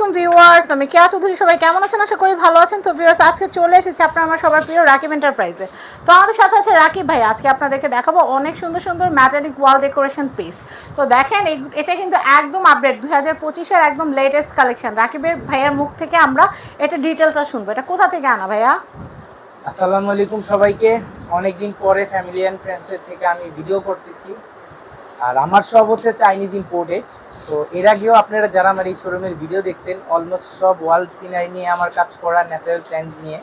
আলাইকুম ভিউয়ার্স, আমি কেয়া চৌধুরী, সবাই কেমন আছেন? আশা করি ভালো আছেন। তো ভিউয়ার্স, আজকে চলে এসেছি আপনার আমার সবার প্রিয় রাকিব এন্টারপ্রাইজে তো আমাদের সাথে আছে রাকিব ভাই। আজকে আপনাদেরকে দেখাবো অনেক সুন্দর সুন্দর ম্যাটারিক ওয়াল ডেকোরেশন পিস তো দেখেন এটা কিন্তু একদম আপডেট দুই হাজার পঁচিশের একদম লেটেস্ট কালেকশন রাকিবের ভাইয়ার মুখ থেকে আমরা এটা ডিটেলটা শুনব। এটা কোথা থেকে আনা ভাইয়া? আসসালামু আলাইকুম সবাইকে। অনেকদিন পরে ফ্যামিলি অ্যান্ড ফ্রেন্ডসের থেকে আমি ভিডিও করতেছি। আর আমার সব হচ্ছে চাইনিজ ইম্পোর্টেড তো এর আগেও আপনারা যারা আমার এই শোরুমের ভিডিও দেখছেন অলমোস্ট সব ওয়ার্ল্ড সিনারি নিয়ে আমার কাজ করা ন্যাচারাল প্ল্যান্ট নিয়ে,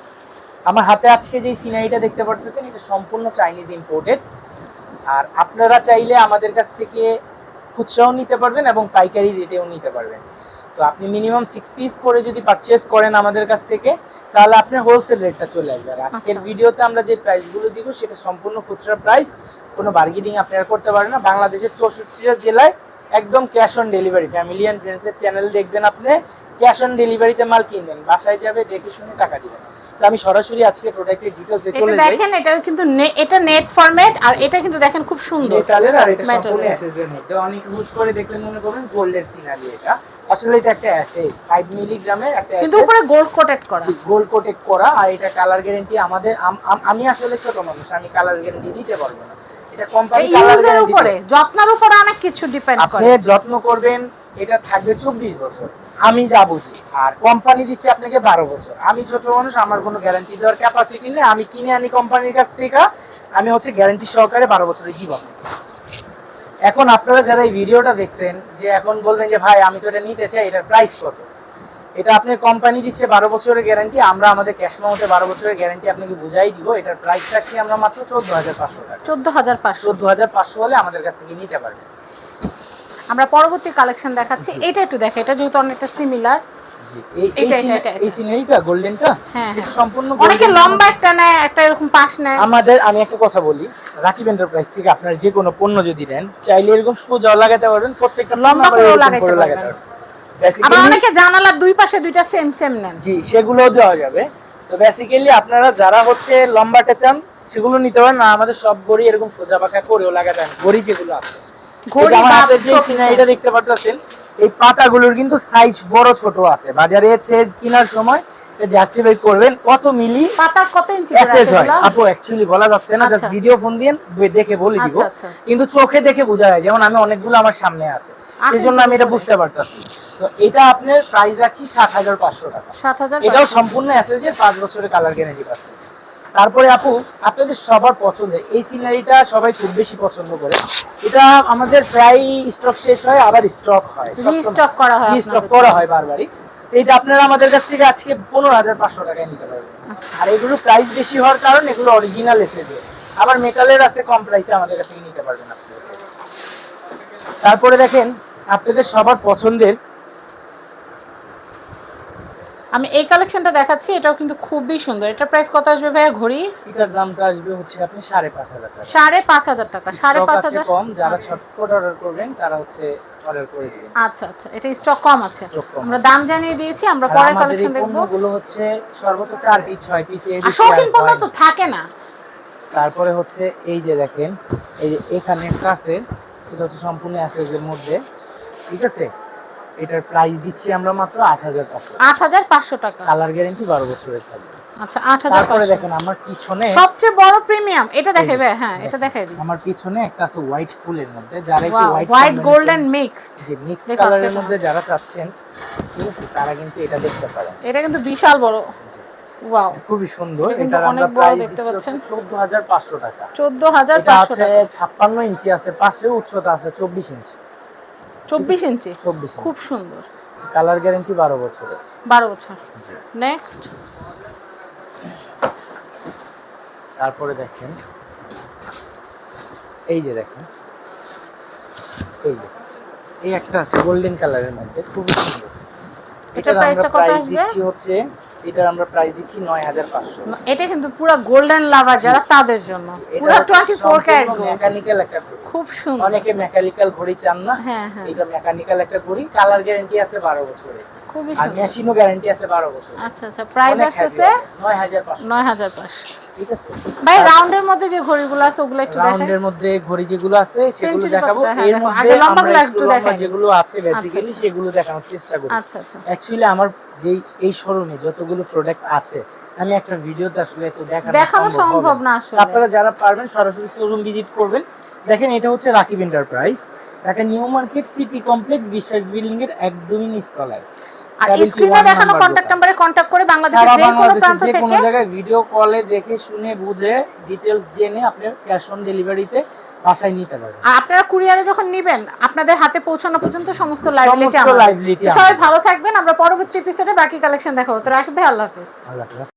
আমার হাতে আজকে যে সিনারিটা দেখতে পারতেছেন, এটা সম্পূর্ণ চাইনিজ ইম্পোর্টেড আর আপনারা চাইলে আমাদের কাছ থেকে খুচরাও নিতে পারবেন এবং পাইকারি রেটেও নিতে পারবেন। তো আপনি মিনিমাম সিক্স পিস করে যদি পারচেস করেন আমাদের কাছ থেকে তাহলে আপনার হোলসেল রেটটা চলে আসবে আর আজকের আচ্ছা। ভিডিওতে আমরা যে প্রাইসগুলো দিব সেটা সম্পূর্ণ খুচরা প্রাইস কোনো বার্গেনিং আপনারা করতে পারেন না বাংলাদেশের চৌষট্টিটা জেলায় একদম cash on delivery family and ফ্রেন্ডসের channel দেখবেন আপনি ক্যাশ অন ডেলিভারিতে মাল কিনবেন বাসায় যাবে দেখে শুনে টাকা দিবেন। আমি সরাসরি আজকে প্রোডাক্টের ডিটেলসে চলে যাই। দেখেন এটা কিন্তু এটা নেট ফরম্যাট আর এটা কিন্তু দেখেন খুব সুন্দর। মেটালের আর এটা সম্পূর্ণ এর। মধ্যে। অনেক ইউজ করে দেখলে মনে করবেন গোল্ডের সিনারি এটা। আসলে এটা একটা অ্যাসেজ 5 মিলিগ্রামের একটা কিন্তু উপরে গোল্ড কোটেড করা। গোল্ড কোটেড করা আর এটা কালার গ্যারান্টি আমাদের আম- আম- আমি আসলে ছোট মানুষ আমি কালার গ্যারান্টি দিতে পারব না। এটা কোম্পানি এই কালার ইউজের উপরে যত্নের উপরে অনেক কিছু ডিপেন্ড আপনি যত্ন করবেন এটা থাকবে চব্বিশ বছর। আমি যা বুঝি। আর কোম্পানি দিচ্ছে আপনাকে বারো বছর। আমি ছোট মানুষ আমার কোনো গ্যারান্টি দেওয়ার ক্যাপাসিটি নেই। আমি কিনে আনি কোম্পানির কাছ থেকে আমি হচ্ছে গ্যারান্টি সহকারে বারো বছরের জীবন। এখন আপনারা যারা এই ভিডিওটা দেখছেন যে এখন বলবেন যে ভাই আমি তো এটা নিতে চাই এটার প্রাইস কত? এটা আপনার কোম্পানি দিচ্ছে বারো বছরের গ্যারান্টি আমরা আমাদের ক্যাশ মাউন্টে বারো বছরের গ্যারান্টি আপনাকে বুঝাই দিব। এটার প্রাইস রাখছি আমরা মাত্র চোদ্দ হাজার পাঁচশো টাকা। চোদ্দ হাজার পাঁচশো। চোদ্দ হাজার পাঁচশো হলে আমাদের কাছ থেকে নিতে পারবেন আমরা পরবর্তী কালেকশন দেখাচ্ছি। এটা একটু দেখে এটা যেহেতু অনেকটা সিমিলার আমাদের আমি একটা কথা বলি রাকিব এন্টারপ্রাইজ থেকে আপনার যে কোনো পণ্য যদি নেন চাইলে এরকম সোজাও লাগাতে পারবেন প্রত্যেকটা লম্বা করে লাগাতে পারবেন। আবার অনেকে জানালার দুই পাশে দুইটা সেম সেম নেন। জি দেওয়া যাবে। তো বেসিক্যালি আপনারা যারা হচ্ছে লম্বাটে চান সেগুলো নিতে পারেন। না আমাদের সব গড়ি এরকম সোজা পাকা করেও লাগাতে পারেন গড়ি যেগুলো আছে। ঘড়ি এই যে আমার বা যে সিনারিটা দেখতে পাচ্ছেন এই পাতাগুলোর কিন্তু সাইজ বড় ছোট আছে। বাজারে তেজ কেনার সময় জাস্টিফাই করবেন কত মিলি পাতা কত ইঞ্চি করে এসএস হয়? এগুলা? আপু অ্যাকচুয়ালি বলা যাচ্ছে না জাস্ট। ভিডিও ফোন দিয়ে দেখে বলে দিব। আচ্ছা, আচ্ছা। কিন্তু চোখে দেখে বোঝা যায়। যেমন আমি অনেকগুলো আমার সামনে আছে। সেই জন্য আমি এটা বুঝতে পারতাছি তো এটা আপনার প্রাইস রাখছি সাত হাজার পাঁচশো টাকা। সাত হাজার এটাও সম্পূর্ণ এর পাঁচ বছরের কালার গ্যারান্টি পাচ্ছে। তারপরে আপু আপনাদের সবার পছন্দের এই সিনারিটা সবাই খুব বেশি পছন্দ করে। এটা আমাদের প্রায় স্টক শেষ হয় আবার স্টক হয়। Restock করা হয় স্টক করা হয় বারবারই। এইটা আপনারা আমাদের কাছ থেকে আজকে পনেরো হাজার পাঁচশো টাকায় নিতে পারবেন। আর এগুলো প্রাইস বেশি হওয়ার কারণ এগুলো অরিজিনাল এসএস আবার মেটালের আছে কম প্রাইসে আমাদের কাছ থেকে নিতে পারবেন আপনারা। তারপরে দেখেন আপনাদের সবার পছন্দের? আমি এই কালেকশনটা দেখাচ্ছি এটাও কিন্তু খুবই সুন্দর। এটা প্রাইস কত আসবে ভাইয়া ঘড়ি? এটার দামটা আসবে হচ্ছে আপনি সাড়ে পাঁচ হাজার টাকা। সাড়ে পাঁচ হাজার টাকা সাড়ে পাঁচ হাজার। কম যারা ছটপট অর্ডার করবেন তারা হচ্ছে অর্ডার করে দিবেন। আচ্ছা আচ্ছা এটা স্টক কম আছে। আমরা দাম জানিয়ে দিয়েছি আমরা পরে কালেকশন এই দেখব। পণ্যগুলো হচ্ছে সর্বোচ্চ চার পিস ছয় পিস শৌখিন আর পণ্য তো থাকে না। তারপরে হচ্ছে এই যে দেখেন এই যে এখানে কাছে এটা হচ্ছে সম্পূর্ণ অ্যাসেসের মধ্যে। ঠিক আছে? এটার প্রাইস দিচ্ছি আমরা মাত্র আট হাজার পাঁচশো। আট হাজার পাঁচশো টাকা। কালার গ্যারেন্টি বারো বছরের থাকবে। আচ্ছা আট হাজার তারপরে দেখেন আমার পিছনে সবচেয়ে বড় প্রিমিয়াম এটা দেখাবে হ্যাঁ এটা দেখাই দিই। আমার পিছনে একটা আছে হোয়াইট ফুলের মধ্যে যারা একটু হোয়াইট হোয়াইট গোল্ডেন মিক্সড যে মিক্স দেখো, কালারের মধ্যে যারা চাচ্ছেন ঠিক আছে তারা কিন্তু এটা দেখতে পারেন। এটা কিন্তু বিশাল বড়। ওয়াও খুবই সুন্দর এটা অনেক বড় দেখতে পাচ্ছেন। টাকা। টাকা। ইঞ্চি আছে পাশে উচ্চতা আছে চব্বিশ ইঞ্চি। চব্বিশ ইঞ্চি। চব্বিশ খুব সুন্দর। কালার গ্যারেন্টি বারো বছরের। বারো বছর। নেক্সট তারপরে দেখেন। এই যে দেখেন। এই যে। এই একটা আছে গোল্ডেন কালারের মধ্যে। খুবই সুন্দর। এটা এটার price টা আমরা কত আসবে? হচ্ছে এটা আমরা প্রাইস দিচ্ছি 9500 এটা কিন্তু পুরো গোল্ডেন লাভা যারা তাদের জন্য। পুরো 24 ক্যারেট মেকানিক্যাল একটা খুব সুন্দর। অনেকে মেকানিক্যাল ঘড়ি চান না। হ্যাঁ, হ্যাঁ। এটা মেকানিক্যাল একটা ঘড়ি। কালার গ্যারান্টি আছে 12 বছরের খুবই সুন্দর। আর মেশিনও গ্যারান্টি আছে 12 বছর। আচ্ছা আচ্ছা প্রাইস আসছে 9500 9500 ঠিক আছে? ভাই রাউন্ডের মধ্যে যে ঘড়িগুলো আছে ওগুলো একটু দেখাই। রাউন্ডের মধ্যে ঘড়ি যেগুলো আছে সেগুলো দেখাবো। হ্যাঁ, এর মধ্যে লম্বাগুলো একটু দেখাই। যেগুলো আছে বেসিক্যালি আচ্ছা। সেগুলো দেখানোর চেষ্টা করি। আচ্ছা আচ্ছা। অ্যাকচুয়ালি আমার যেই এই শোরুমে যতগুলো প্রোডাক্ট আছে আমি একটা ভিডিওতে আসলে এত দেখানো দেখানো সম্ভব না। আসলে। আপনারা যারা পারবেন সরাসরি শোরুম ভিজিট করবেন। দেখেন এটা হচ্ছে Rakib enterprise Dhaka new market city complex Biswas building এর একদমই নিচতলায় আর স্ক্রিনে দেখানো নাম্বার কন্ট্যাক্ট দোকান। করে বাংলাদেশের যে কোনো প্রান্ত যে কোনো জায়গায় ভিডিও কলে দেখে শুনে বুঝে ডিটেলস জেনে আপনার ক্যাশ অন ডেলিভারিতে বাসায় নিতে পারবেন। আর আপনারা কুরিয়ারে যখন নেবেন আপনাদের হাতে পৌঁছানো পর্যন্ত সমস্ত সবাই ভালো থাকবেন আমরা পরবর্তী এপিসোডে বাকি কালেকশন দেখাবো। তো রাখবে আল্লাহ হাফেজ। আল্লাহ হাফেজ।